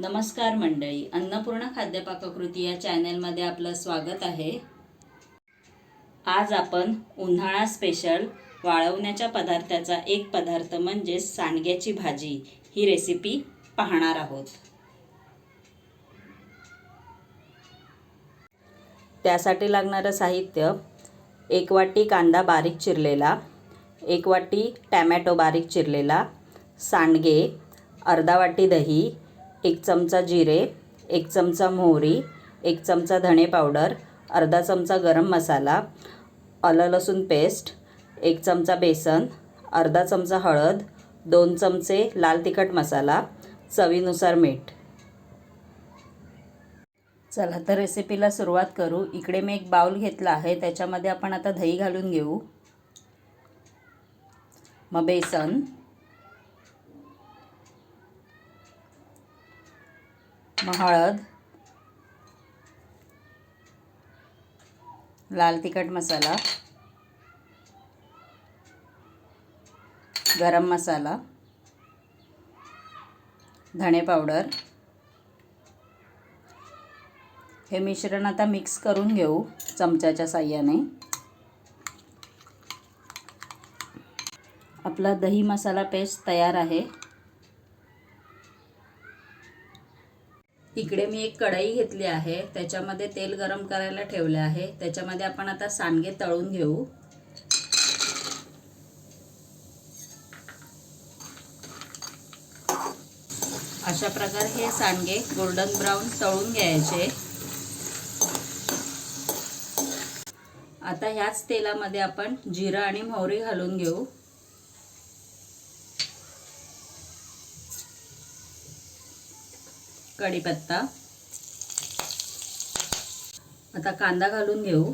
नमस्कार मंडळी अन्नपूर्णा खाद्यपाककृती या चॅनेलमध्ये आपलं स्वागत आहे. आज आपण उन्हाळा स्पेशल वाळवण्याच्या पदार्थाचा एक पदार्थ म्हणजे सांडग्याची भाजी ही रेसिपी पाहणार आहोत. त्यासाठी लागणारं साहित्य एक वाटी कांदा बारीक चिरलेला एक वाटी टॅमॅटो बारीक चिरलेला सांडगे अर्धा वाटी दही एक चमचा जिरे एक चमचा मोहरी एक चमचा धणे पावडर अर्धा चमचा गरम मसाला आलं लसूण पेस्ट एक चमचा बेसन अर्धा चमचा हळद दोन चमचे लाल तिखट मसाला चवीनुसार मीठ. चला तर रेसिपीला सुरुवात करू. इकडे मी एक बाउल घेतला आहे. त्याच्यामध्ये आपण आता दही घालून घेऊ. मग बेसन. मग हळद लाल तिखट मसाला गरम मसाला धणे पावडर. हे मिश्रण आता मिक्स करून घेऊ चमच्याच्या साह्याने. आपला दही मसाला पेस्ट तयार आहे. इकडे मी एक कढई घेतली आहे. त्याच्यामध्ये तेल गरम करायला ठेवले आहे. त्याच्यामध्ये आपण आता सांडगे तळून घेऊ. अशा प्रकारे हे सांडगे गोल्डन ब्राऊन तळून घ्यायचे. आता ह्याच तेलामध्ये आपण जिरं आणि मोहरी घालून घेऊ. कढीपत्ता. आता कांदा घालून घेऊ.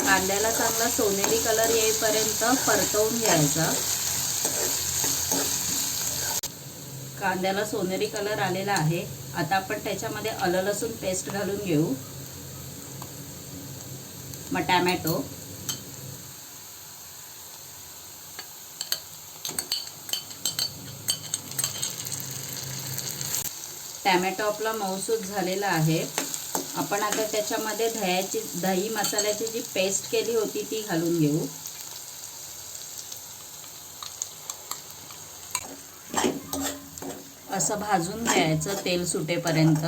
कांद्याला चांगला सोनेरी कलर येईपर्यंत परतवून घ्यायचा. कांद्याला सोनेरी कलर आलेला आहे. आता आपण त्याच्यामध्ये आलं लसूण पेस्ट घालून घेऊ. मग टॅमॅटो. टॅमॅटो आपला मऊसूद झालेला आहे. आपण आता त्याच्यामध्ये दह्याची दही मसाल्याची जी पेस्ट केली होती ती घालून घेऊ. असं भाजून घ्यायचं तेल सुटेपर्यंत.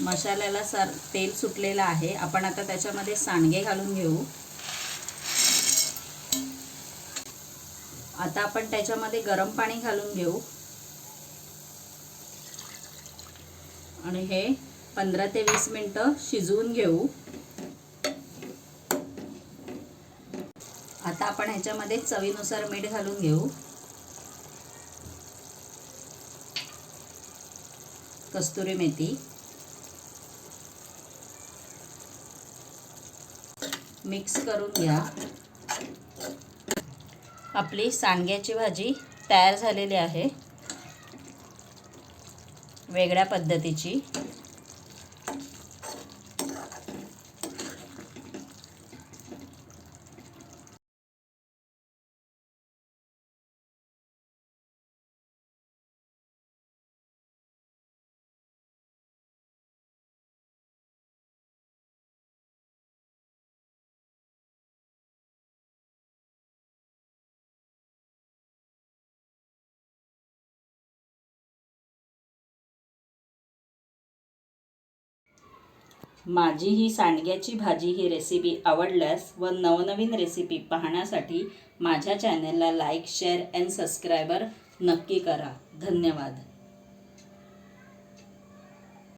मसाल्याला सर तेल सुटलेलं आहे. आपण आता त्याच्यामध्ये सांडगे घालून घेऊ. आता आपण त्याच्यामध्ये गरम पाणी घालून घेऊ. आणि हे पंधरा ते वीस मिनटं शिजवून घेऊ. आता आपण ह्याच्यामध्ये चवीनुसार मीठ घालून घेऊ. कस्तुरी मेथी. मिक्स करून घ्या. आपली सांडग्याची भाजी तयार झालेली आहे. वेगळ्या पद्धतीची. माझी ही सांडग्याची भाजी ही रेसिपी आवडल्यास व नवनवीन रेसिपी पाहण्यासाठी माझ्या चॅनलला लाईक शेअर अँड सबस्क्रायबर नक्की करा. धन्यवाद.